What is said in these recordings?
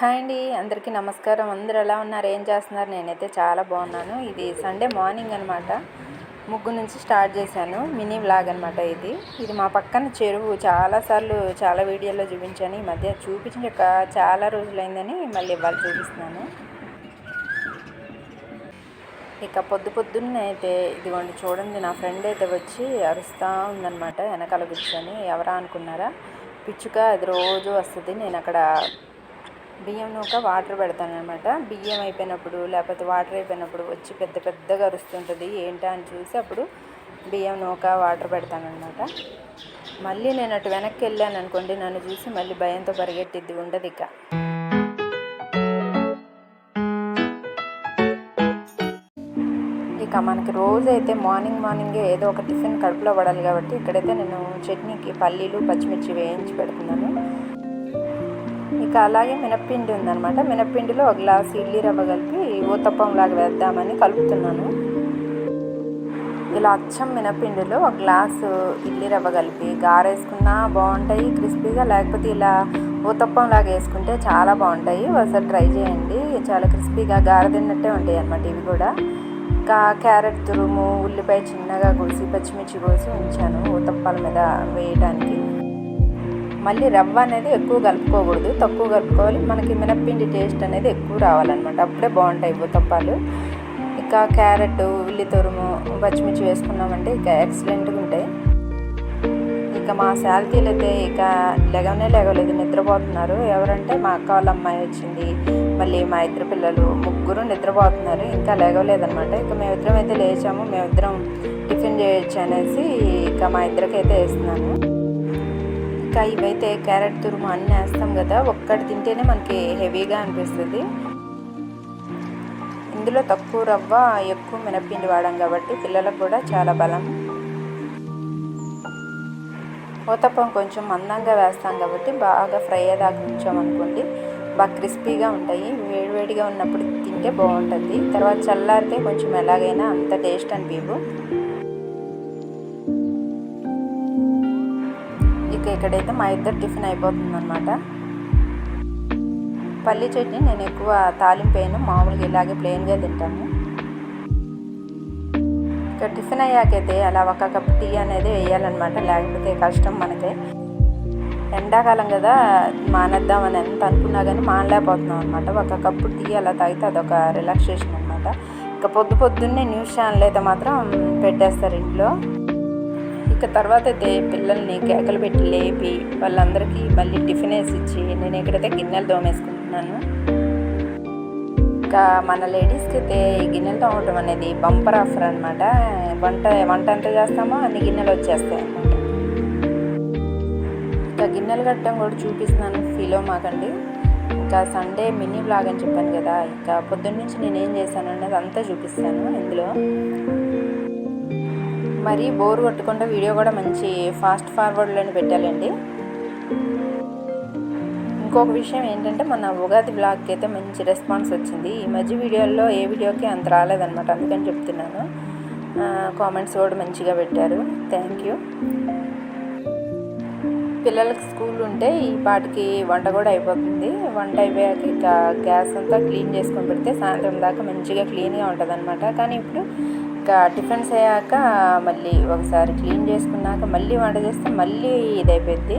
Hi అండి అందరికీ నమస్కారం. అందరు ఎలా ఉన్నారు? ఏం చేస్తున్నారు? నేనైతే చాలా బాగున్నాను. ఇది సండే మార్నింగ్ అనమాట ముగ్గు నుంచి స్టార్ట్ చేశాను. మినీ వ్లాగ్ అనమాట ఇది. ఇది మా పక్కన చెరువు. చాలాసార్లు చాలా వీడియోలో చూపించాను. ఈ మధ్య చూపించక చాలా రోజులైందని మళ్ళీ ఇవాళ చూపిస్తున్నాను. ఇక పొద్దు పొద్దున్నే అయితే ఇదిగోండి చూడండి నా ఫ్రెండ్ అయితే వచ్చి అరుస్తూ ఉందన్నమాట వెనకాల కూర్చొని. ఎవరా అనుకున్నారా? పిచ్చుక అది రోజు వస్తుంది. నేను అక్కడ బియ్యం నూక వాటర్ పెడతాను అనమాట బియ్యం అయిపోయినప్పుడు లేకపోతే వాటర్ అయిపోయినప్పుడు వచ్చి పెద్ద పెద్దగా అరుస్తుంటుంది. ఏంటా అని చూసి అప్పుడు బియ్యం నూక వాటర్ పెడతాను అనమాట మళ్ళీ నేను అటు వెనక్కి వెళ్ళాను అనుకోండి నన్ను చూసి మళ్ళీ భయంతో పరిగెట్టిద్ది ఉండదు ఇక. ఇక మనకి రోజైతే మార్నింగ్ మార్నింగే ఏదో ఒక టిఫిన్ కడుపులో పడాలి కాబట్టి ఇక్కడైతే నేను చట్నీకి పల్లీలు పచ్చిమిర్చి వేయించి పెడుతున్నాను. ఇంకా అలాగే మినప్పిండి ఉందనమాట మినప్పిండిలో ఒక గ్లాస్ ఇడ్లీ రవ్వ కలిపి ఊతప్పం లాగా వేద్దామని కలుపుతున్నాను. ఇలా అచ్చం మినపిండిలో ఒక గ్లాసు ఇడ్లీ రవ్వ కలిపి గారేసుకున్నా బాగుంటాయి క్రిస్పీగా లేకపోతే ఇలా ఊతప్పం లాగా వేసుకుంటే చాలా బాగుంటాయి. ఒకసారి ట్రై చేయండి. చాలా క్రిస్పీగా గార తిన్నట్టే ఉంటాయి అనమాట ఇవి కూడా. ఇంకా క్యారెట్ తురుము ఉల్లిపాయ చిన్నగా కోసి పచ్చిమిర్చి కోసి ఉంచాను ఊతప్పాల మీద వేయడానికి మళ్ళీ రవ్వ అనేది ఎక్కువ కలుపుకోకూడదు తక్కువ కలుపుకోవాలి. మనకి మినప్పిండి టేస్ట్ అనేది ఎక్కువ రావాలన్నమాట. అప్పుడే బాగుంటాయి ఉత్తప్పాలు ఇంకా క్యారెట్ ఉల్లి తురుము పచ్చిమిర్చి వేసుకున్నామంటే ఇక ఎక్సలెంట్గా ఉంటాయి. ఇక మా శాలరీలు అయితే ఇక లెగవనే లేగలేదు నిద్రపోతున్నారు. ఎవరంటే మా అక్క వాళ్ళ అమ్మాయి వచ్చింది. మళ్ళీ మా ఇద్దరు పిల్లలు ముగ్గురు నిద్రపోతున్నారు. ఇంకా లేగలేదనమాట ఇక మేమిద్దరం అయితే లేచాము. మేమిద్దరం టిఫిన్ చేయొచ్చు అనేసి ఇక మా ఇద్దరికైతే వేస్తున్నాను. ఇంకా ఇవైతే క్యారెట్ తురుము అన్నీ వేస్తాం కదా ఒక్కటి తింటేనే మనకి హెవీగా అనిపిస్తుంది. ఇందులో తక్కువ రవ్వ ఎక్కువ మినప్పిండి వాడాం కాబట్టి పిల్లలకు కూడా చాలా బలం. ఊతప్పం కొంచెం మందంగా వేస్తాం కాబట్టి బాగా ఫ్రై అయ్యేదాకా ఉంచామనుకోండి బాగా క్రిస్పీగా ఉంటాయి. వేడివేడిగా ఉన్నప్పుడు తింటే బాగుంటుంది. తర్వాత చల్లారితే కొంచెం ఎలాగైనా అంత టేస్ట్ అనిపించవు ఇక్కడైతే మా ఇద్దరు టిఫిన్ అయిపోతుంది అనమాట పల్లి చట్నీ నేను ఎక్కువ తాలింపు వేయను. మామూలుగా ఇలాగే ప్లెయిన్గా తింటాను. ఇక టిఫిన్ అయ్యాకైతే అలా ఒక కప్ టీ అనేది వేయాలన్నమాట. లేకపోతే కష్టం మనకే. ఎండాకాలం కదా మానేద్దామని ఎంత అనుకున్నా కానీ మానలేకపోతున్నాం అనమాట ఒక కప్పు టీ అలా తాగితే అదొక రిలాక్సేషన్ అనమాట ఇక పొద్దు పొద్దున్నే న్యూస్ ఛానల్ అయితే మాత్రం పెట్టేస్తారు ఇంట్లో. ఇక తర్వాత అయితే పిల్లల్ని కేకలు పెట్టి లేపి వాళ్ళందరికీ మళ్ళీ టిఫిన్ వేసి ఇచ్చి నేను ఎక్కడైతే గిన్నెలు తోమేసుకుంటున్నాను. ఇంకా మన లేడీస్కి అయితే ఈ గిన్నెలు తోమటం అనేది బంపర్ ఆఫర్ అనమాట వంట వంట ఎంత చేస్తామో అన్ని గిన్నెలు వచ్చేస్తాయి అన్నమాట. ఇంకా గిన్నెలు కట్టడం కూడా చూపిస్తున్నాను ఫీలో మాకండి. ఇంకా సండే మినీ బ్లాగ్ అని చెప్పాను కదా ఇంకా పొద్దున్న నుంచి నేను ఏం చేశాను అనేది అంతా చూపిస్తాను ఇందులో. మరి బోర్ కొట్టకుండా వీడియో కూడా మంచి ఫాస్ట్ ఫార్వర్డ్లోనే పెట్టాలండి. ఇంకొక విషయం ఏంటంటే మన ఉగాది బ్లాగ్కి అయితే మంచి రెస్పాన్స్ వచ్చింది. ఈ మధ్య వీడియోల్లో ఏ వీడియోకి అంత రాలేదనమాట అందుకని చెప్తున్నాను. కామెంట్స్ కూడా మంచిగా పెట్టారు. థ్యాంక్ యూ పిల్లలకి స్కూల్ ఉంటే ఈ పాటికి వంట కూడా అయిపోతుంది. వంట అయిపోయాక ఇక గ్యాస్ అంతా క్లీన్ చేసుకొని పెడితే సాయంత్రం దాకా మంచిగా క్లీన్గా ఉంటుంది అనమాట కానీ ఇప్పుడు ఇంకా టిఫిన్స్ అయ్యాక మళ్ళీ ఒకసారి క్లీన్ చేసుకున్నాక మళ్ళీ వంట చేస్తే మళ్ళీ ఇదైపోద్ది.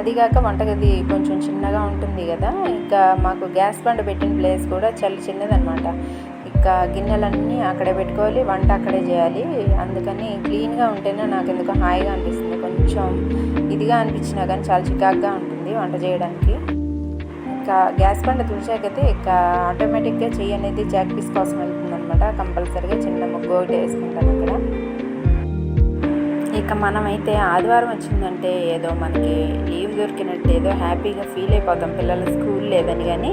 అదిగాక వంటగది కొంచెం చిన్నగా ఉంటుంది కదా ఇంకా మాకు గ్యాస్ బండ పెట్టిన ప్లేస్ కూడా చాలా చిన్నదనమాట ఇంకా గిన్నెలన్నీ అక్కడే పెట్టుకోవాలి వంట అక్కడే చేయాలి. అందుకని క్లీన్గా ఉంటేనే నాకు ఎందుకో హాయిగా అనిపిస్తుంది. కొంచెం ఇదిగా అనిపించినా కానీ చాలా చికాగ్గా ఉంటుంది వంట చేయడానికి. ఇంకా గ్యాస్ బండ చూసాకైతే ఇక ఆటోమేటిక్గా చెయ్యి అనేది జాక్ పీస్ కోసం వెళ్తుంది. అనమాట కంపల్సరీగా చిన్న ముగ్గు ఒకటి వేసుకుంటాను అక్కడ. ఇక మనమైతే ఆదివారం వచ్చిందంటే ఏదో మనకి లీవ్ దొరికినట్టు ఏదో హ్యాపీగా ఫీల్ అయిపోతాం. పిల్లల స్కూల్ లేదని కానీ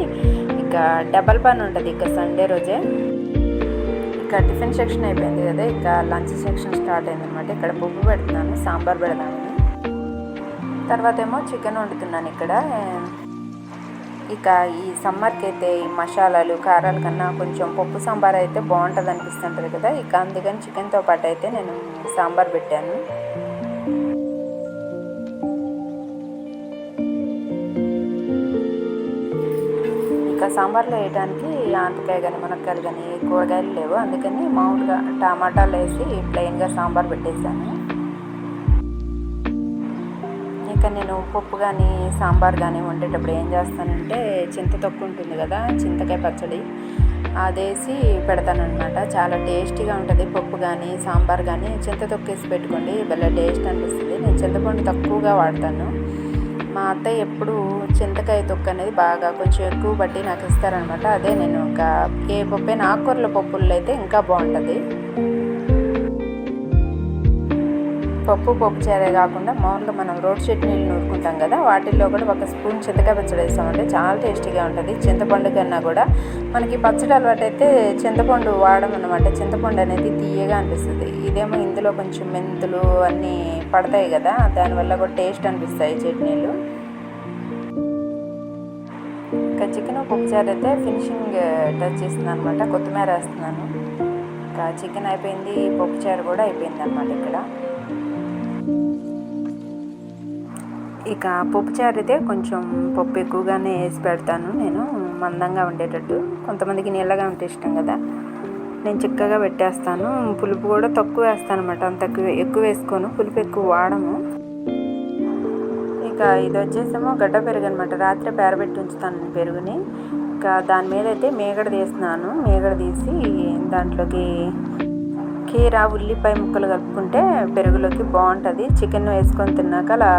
ఇక డబల్ పని ఉంటుంది ఇక సండే రోజే. ఇక టిఫిన్ సెక్షన్ అయిపోయింది కదా ఇక లంచ్ సెక్షన్ స్టార్ట్ అయింది అనమాట ఇక్కడ పువ్వు పెడుతున్నాను సాంబార్ పెడదామని తర్వాత ఏమో చికెన్ వండుతున్నాను ఇక్కడ. ఇక ఈ సమ్మర్కి అయితే ఈ మసాలాలు కారాల కన్నా కొంచెం పప్పు సాంబార్ అయితే బాగుంటుంది అనిపిస్తుంటుంది కదా. ఇక అందుకని చికెన్తో పాటు అయితే నేను సాంబార్ పెట్టాను. ఇక సాంబార్లో వేయడానికి ఆనపకాయ కానీ మునక్కాయలు కానీ కూరగాయలు లేవు. అందుకని మామూలుగా టమాటాలు వేసి ప్లెయిన్గా సాంబార్ పెట్టేశాను. ఇంకా నేను పప్పు కానీ సాంబార్ కానీ వండేటప్పుడు ఏం చేస్తానంటే చింత తొక్కు ఉంటుంది కదా చింతకాయ పచ్చడి అదేసి పెడతానమాట చాలా టేస్టీగా ఉంటుంది పప్పు కానీ సాంబార్ కానీ. చింత తొక్కేసి పెట్టుకోండి భలే టేస్ట్ అనిపిస్తుంది. నేను చింతపండు తక్కువగా వాడతాను. మా అత్తయ్య ఎప్పుడు చింతకాయ తొక్కు అనేది బాగా కొంచెం ఎక్కువ బట్టి నాకు ఇస్తారనమాట అదే నేను ఇంకా ఏ పప్పు ఆకుకూరల పప్పుల్లో అయితే ఇంకా బాగుంటుంది. పప్పు పప్పు చేరే కాకుండా మామూలుగా మనం రోడ్ చట్నీలు నూరుకుంటాం కదా వాటిల్లో కూడా ఒక స్పూన్ చింతకాయ పచ్చడి వేస్తామంటే చాలా టేస్టీగా ఉంటుంది. చింతపండు కన్నా కూడా మనకి పచ్చడి అలవాటు అయితే చింతపండు వాడడం అనమాట చింతపండు అనేది తీయగా అనిపిస్తుంది. ఇదేమో ఇందులో కొంచెం మెంతులు అన్నీ పడతాయి కదా దానివల్ల కూడా టేస్ట్ అనిపిస్తాయి చట్నీలు ఇంకా చికెన్ పప్పుచారు అయితే ఫినిషింగ్ టచ్ చేస్తుంది అనమాట కొత్తిమీర వేస్తున్నాను. ఇంకా చికెన్ అయిపోయింది పప్పుచారు కూడా అయిపోయింది అనమాట ఇక్కడ. ఇక పప్పు చారితే కొంచెం పప్పు ఎక్కువగానే వేసి పెడతాను. నేను మందంగా ఉండేటట్టు. కొంతమందికి నీళ్ళగా ఉంటే ఇష్టం కదా. నేను చిక్కగా పెట్టేస్తాను. పులుపు కూడా తక్కువ వేస్తాను అనమాట అంత ఎక్కువ వేసుకోను. పులుపు ఎక్కువ వాడము ఇక ఇది వచ్చేసేమో గడ్డ పెరుగు అనమాట రాత్రి పేరబెట్టి ఉంచుతాను పెరుగుని. ఇంకా దాని మీద అయితే మేగడ తీస్తున్నాను. మేగడ తీసి దాంట్లోకి కీర ఉల్లిపాయ ముక్కలు కలుపుకుంటే పెరుగులోకి బాగుంటుంది. చికెన్ వేసుకొని తిన్నాక అలా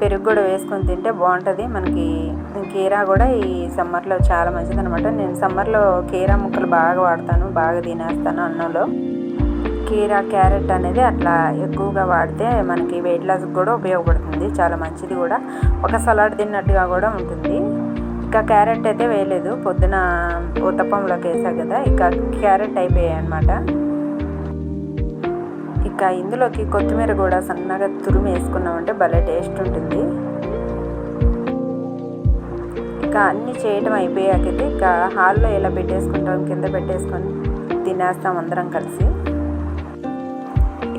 పెరుగు కూడా వేసుకొని తింటే బాగుంటుంది. మనకి కీరా కూడా ఈ సమ్మర్లో చాలా మంచిది అనమాట నేను సమ్మర్లో కీరా ముక్కలు బాగా వాడతాను బాగా తినేస్తాను అన్నంలో. కీరా క్యారెట్ అనేది అట్లా ఎక్కువగా వాడితే మనకి వెయిట్ లాస్కి కూడా ఉపయోగపడుతుంది. చాలా మంచిది కూడా. ఒక సలాడ్ తిన్నట్టుగా కూడా ఉంటుంది. ఇంకా క్యారెట్ అయితే వేయలేదు. పొద్దున ఉత్తప్పంలోకి వేసా కదా ఇక క్యారెట్ అయిపోయాయి అనమాట ఇంకా ఇందులోకి కొత్తిమీర కూడా సన్నగా తురుమి వేసుకున్నామంటే భలే టేస్ట్ ఉంటుంది. ఇంకా అన్నీ చేయటం అయిపోయాకైతే ఇంకా హాల్లో ఎలా పెట్టేసుకుంటాం కింద పెట్టేసుకొని తినేస్తాం అందరం కలిసి.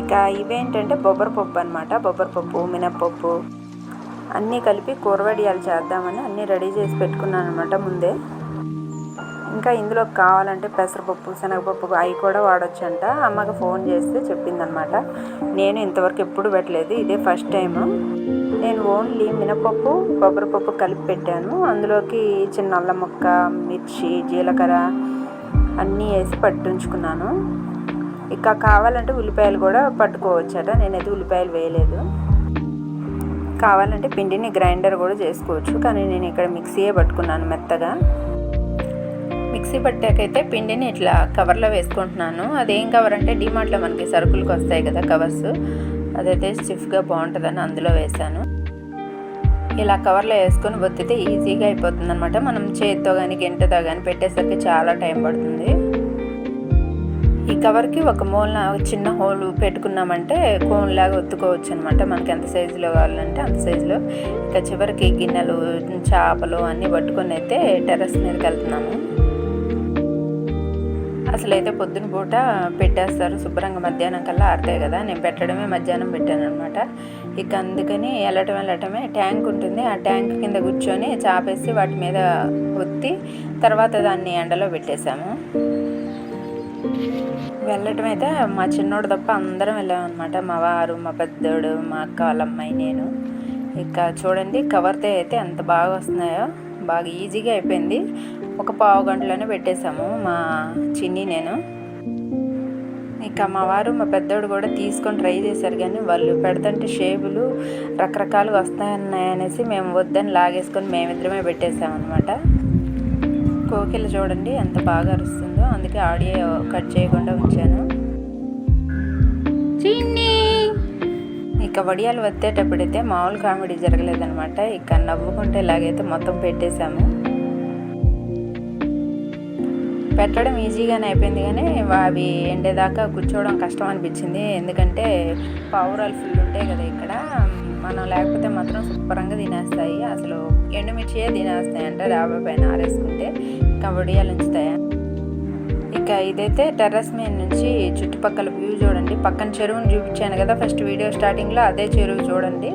ఇక ఇవేంటంటే బొబ్బరి పప్పు అనమాట బొబ్బరి పప్పు మినప్పప్పు అన్నీ కలిపి కూరవడియాలు చేద్దామని అన్నీ రెడీ చేసి పెట్టుకున్నాను అనమాట ముందే. ఇంకా ఇందులో కావాలంటే పెసరపప్పు శనగపప్పు అవి కూడా వాడచ్చంట. అమ్మకి ఫోన్ చేస్తే చెప్పిందనమాట. నేను ఇంతవరకు ఎప్పుడు పెట్టలేదు ఇదే ఫస్ట్ టైం నేను ఓన్లీ మినపప్పు కొబ్బరిపప్పు కలిపి పెట్టాను. అందులోకి చిన్న అల్లం ముక్క మిర్చి జీలకర్ర అన్నీ వేసి పట్టించుకున్నాను. ఇక కావాలంటే ఉల్లిపాయలు కూడా పట్టుకోవచ్చట. నేనైతే ఉల్లిపాయలు వేయలేదు. కావాలంటే పిండిని గ్రైండర్ కూడా చేసుకోవచ్చు. కానీ నేను ఇక్కడ మిక్సీయే పట్టుకున్నాను మెత్తగా. మిక్సీ పట్టాకైతే పిండిని ఇట్లా కవర్లో వేసుకుంటున్నాను. అదేం కవర్ అంటే డిమార్ట్లో మనకి సరుకులకు వస్తాయి కదా కవర్స్ అదైతే స్టిఫ్గా బాగుంటుందని అందులో వేసాను ఇలా కవర్లో వేసుకొని బొత్తితే ఈజీగా అయిపోతుంది అనమాట మనం చేతితో కానీ గంటతో కానీ పెట్టేసరికి చాలా టైం పడుతుంది. ఈ కవర్కి ఒక మూలన చిన్న హోల్ పెట్టుకున్నామంటే కోన్లాగా ఒత్తుకోవచ్చు అనమాట మనకి ఎంత సైజులో కావాలంటే అంత సైజులో ఇంకా చివరికి గిన్నెలు చేపలు అన్నీ పట్టుకొని అయితే టెర్రస్ మీదకి వెళ్తున్నాము. అసలు అయితే పొద్దున పూట పెట్టేస్తారు. శుభ్రంగా మధ్యాహ్నం కల్లా ఆడతాయి కదా. నేను పెట్టడమే మధ్యాహ్నం పెట్టాను అనమాట ఇక అందుకని వెళ్ళటం వెళ్ళటమే ట్యాంక్ ఉంటుంది. ఆ ట్యాంక్ కింద కూర్చొని చాపేసి వాటి మీద ఒత్తి తర్వాత దాన్ని ఎండలో పెట్టేశాము. వెళ్ళటం అయితే మా చిన్నోడు తప్ప అందరం వెళ్ళామన్నమాట మా వారు మా పెద్దోడు మా అక్క వాళ్ళ అమ్మాయి నేను. ఇక చూడండి కవర్తో అయితే ఎంత బాగా వస్తున్నాయో. బాగా ఈజీగా అయిపోయింది. ఒక పావు గంటలోనే పెట్టేశాము మా చిన్ని నేను. ఇక మా వారు మా పెద్దోడు కూడా తీసుకొని ట్రై చేశారు కానీ వాళ్ళు పెడతంటే షేపులు రకరకాలుగా వస్తాయన్నాయనేసి మేము వద్దని లాగేసుకొని మేమిద్దరమే పెట్టేసామన్నమాట కోకిల చూడండి ఎంత బాగా అరుస్తుందో అందుకే ఆడియో కట్ చేయకుండా ఉంచాను. ఇక వడియాలు వచ్చేటప్పుడైతే మామూలు కామెడీ జరగలేదనమాట ఇక నవ్వుకుంటే ఇలాగైతే మొత్తం పెట్టేశాము. పెట్టడం ఈజీగానే అయిపోయింది కానీ అవి ఎండేదాకా కూర్చోవడం కష్టం అనిపించింది. ఎందుకంటే పావురాలు ఫుల్ ఉంటాయి కదా ఇక్కడ. మనం లేకపోతే మాత్రం శుభ్రంగా తినేస్తాయి. అసలు ఎండుమిర్చియే తినేస్తాయి అంటే డాబా పైన ఆరేసుకుంటే కబడియాలు ఉంచుతాయి? ఇంకా ఇదైతే టెర్రస్ మీద నుంచి చుట్టుపక్కల వ్యూ చూడండి. పక్కన చెరువుని చూపించాను కదా ఫస్ట్ వీడియో స్టార్టింగ్లో అదే చెరువు చూడండి.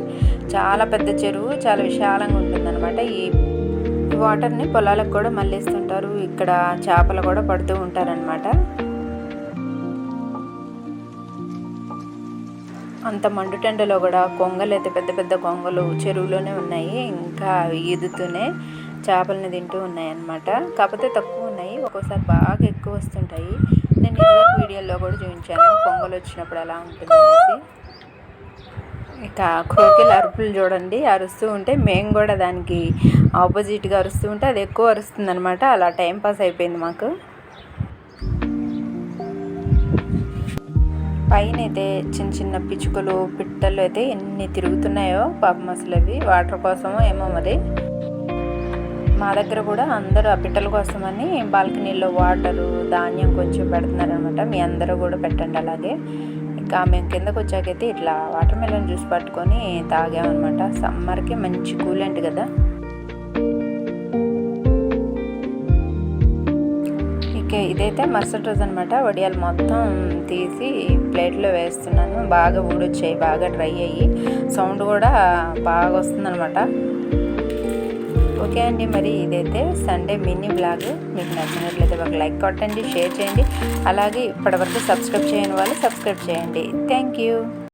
చాలా పెద్ద చెరువు చాలా విశాలంగా ఉంటుందన్నమాట. ఈ వాటర్ని పొలాలకు కూడా మళ్ళిస్తుంటారు. ఇక్కడ చేపలు కూడా పడుతూ ఉంటారనమాట అంత మండుటెండలో కూడా కొంగలు అయితే పెద్ద పెద్ద కొంగలు చెరువులోనే ఉన్నాయి. ఇంకా ఈదుతూనే చేపలను తింటూ ఉన్నాయి అన్నమాట కాకపోతే తక్కువ ఒక్కోసారి బాగా ఎక్కువ వస్తుంటాయి. నేను ఇదివరకు వీడియోలో కూడా చూపించాను. కొంగలు వచ్చినప్పుడు ఎలా ఉంటుంది ఇక కోకిల అరుపులు చూడండి. అరుస్తూ ఉంటే మేము కూడా దానికి ఆపోజిట్గా అరుస్తూ ఉంటే అది ఎక్కువ అరుస్తుంది అనమాట అలా టైం పాస్ అయిపోయింది మాకు. పైన అయితే చిన్న చిన్న పిచ్చుకలు పిట్టలు అయితే ఎన్ని తిరుగుతున్నాయో పాపం అసలు అవి. వాటర్ కోసమో ఏమో మరి. మా దగ్గర కూడా అందరూ ఆ పిట్టల కోసమని బాల్కనీలో వాటరు ధాన్యం కొంచెం పెడుతున్నారనమాట మీ అందరూ కూడా పెట్టండి అలాగే. ఇంకా మేము కిందకు వచ్చాకైతే ఇట్లా వాటర్ మెలన్ జ్యూస్ పట్టుకొని తాగామన్నమాట. సమ్మర్కి మంచి కూలెంట్ కదా. ఇక ఇదైతే మరుసటి రోజు అనమాట వడియాలు మొత్తం తీసి ప్లేట్లో వేస్తున్నాను. బాగా ఊడొచ్చాయి బాగా డ్రై అయ్యి. సౌండ్ కూడా బాగా వస్తుందన్నమాట. ఓకే అండి మరి ఇదైతే సండే మినీ బ్లాగ్. మీకు నచ్చినట్లయితే ఒక లైక్ కొట్టండి షేర్ చేయండి. అలాగే ఇప్పటివరకు సబ్స్క్రైబ్ చేయని వాళ్ళు సబ్స్క్రైబ్ చేయండి. Thank you.